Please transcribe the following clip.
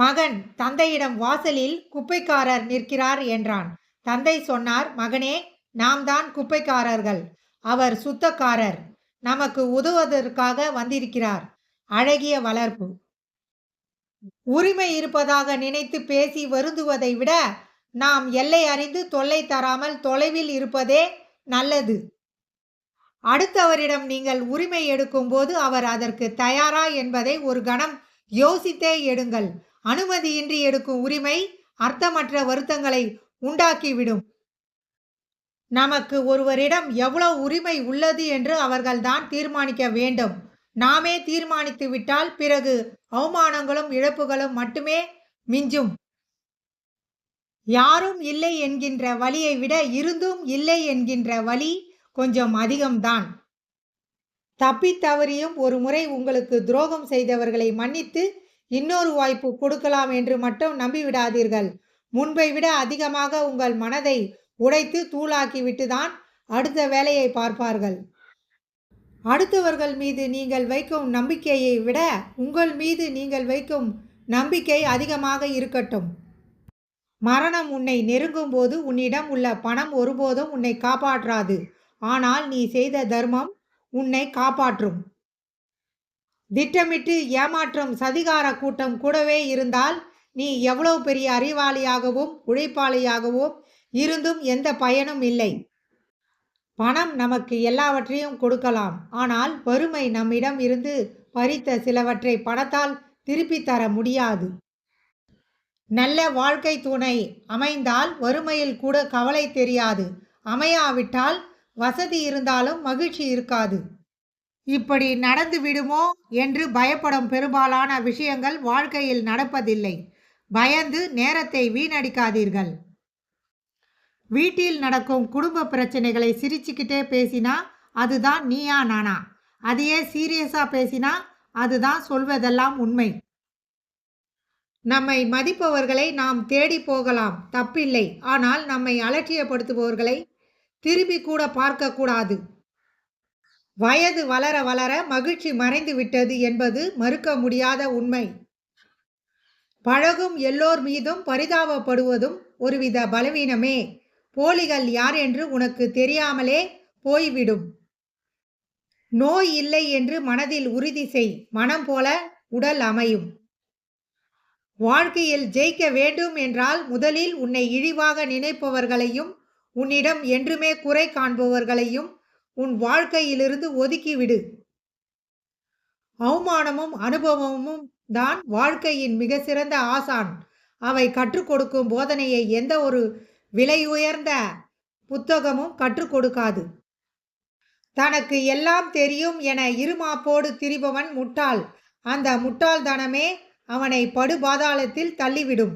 மகன் தந்தையிடம் வாசலில் குப்பைக்காரர் நிற்கிறார் என்றான். தந்தை சொன்னார் மகனே நாம் தான் குப்பைக்காரர்கள். அவர் சுத்தக்காரர். நமக்கு உதவுவதற்காக வந்திருக்கிறார். அழகிய வளர்ப்பு. உரிமை இருப்பதாக நினைத்து பேசி வருந்துவதை விட நாம் எல்லை அறிந்து தொல்லை தராமல் தொலைவில் இருப்பதே நல்லது. அடுத்தவரிடம் நீங்கள் உரிமை எடுக்கும்போது அவர் அதற்கு தயாரா என்பதை ஒரு கணம் யோசித்தே எடுங்கள். அனுமதியின்றி எடுக்கும் உரிமை அர்த்தமற்ற வருத்தங்களை உண்டாக்கிவிடும். நமக்கு ஒருவரிடம் எவ்வளவு உரிமை உள்ளது என்று அவர்கள்தான் தீர்மானிக்க வேண்டும். நாமே தீர்மானித்து விட்டால் பிறகு அவமானங்களும் இழப்புகளும் மட்டுமே மிஞ்சும். யாரும் இல்லை என்கின்ற வழியை விட இருந்தும் இல்லை என்கின்ற வழி கொஞ்சம் அதிகம்தான். தப்பித் தவறியும் ஒரு முறை உங்களுக்கு துரோகம் செய்தவர்களை மன்னித்து இன்னொரு வாய்ப்பு கொடுக்கலாம் என்று மட்டும் நம்பிவிடாதீர்கள். முன்பை விட அதிகமாக உங்கள் மனதை உடைத்து தூளாக்கிவிட்டு தான் அடுத்த வேலையை பார்ப்பார்கள். அடுத்தவர்கள் மீது நீங்கள் வைக்கும் நம்பிக்கையை விட உங்கள் மீது நீங்கள் வைக்கும் நம்பிக்கை அதிகமாக இருக்கட்டும். மரணம் உன்னை நெருங்கும் போது உன்னிடம் உள்ள பணம் ஒருபோதும் உன்னை காப்பாற்றாது. ஆனால் நீ செய்த தர்மம் உன்னை காப்பாற்றும். திட்டமிட்டு ஏமாற்றும் சதிகார கூட்டம் கூடவே இருந்தால் நீ எவ்வளவு பெரிய அறிவாளியாகவும் உழைப்பாளியாகவும் இருந்தும் எந்த பயனும் இல்லை. பணம் நமக்கு எல்லாவற்றையும் கொடுக்கலாம். ஆனால் வறுமை நம்மிடம் இருந்து பறித்த சிலவற்றை பணத்தால் திருப்பி தர முடியாது. நல்ல வாழ்க்கை துணை அமைந்தால் வறுமையில் கூட கவலை தெரியாது. அமையாவிட்டால் வசதி இருந்தாலும் மகிழ்ச்சி இருக்காது. இப்படி நடந்து விடுமோ என்று பயப்படும் பெரும்பாலான விஷயங்கள் வாழ்க்கையில் நடப்பதில்லை. பயந்து நேரத்தை வீணடிக்காதீர்கள். வீட்டில் நடக்கும் குடும்ப பிரச்சனைகளை சிரிச்சுக்கிட்டே பேசினா அதுதான் நீயா நானா? அதையே சீரியஸா பேசினா அதுதான் சொல்வதெல்லாம் உண்மை. நம்மை மதிப்பவர்களை நாம் தேடி போகலாம் தப்பில்லை. ஆனால் நம்மை அலட்சியப்படுத்துபவர்களை திரும்பி கூட பார்க்கக்கூடாது. வயது வளர வளர மகிழ்ச்சி மறைந்து விட்டது என்பது மறுக்க முடியாத உண்மை. பழகும் எல்லோர் மீதும் பரிதாபப்படுவதும் ஒருவித பலவீனமே. போலிகள் யார் என்று உனக்கு தெரியாமலே போய்விடும். நோய் இல்லை என்று மனதில் உறுதி செய். மனம் போல உடல் அமையும். வாழ்க்கையில் ஜெயிக்க வேண்டும் என்றால் முதலில் உன்னை இழிவாக நினைப்பவர்களையும் உன்னிடம் என்றுமே குறை காண்பவர்களையும் உன் வாழ்க்கையிலிருந்து ஒதுக்கிவிடு. அவமானமும் அனுபவமும் தான் வாழ்க்கையின் மிக சிறந்த ஆசான். அவை கற்றுக் கொடுக்கும் போதனையை எந்த ஒரு விலை உயர்ந்த புத்தகமும் கற்றுக் கொடுக்காது. தனக்கு எல்லாம் தெரியும் என இருமாப்போடு திரிபவன் முட்டாள். அந்த முட்டாள்தனமே அவனை படுபாதாளத்தில் தள்ளிவிடும்.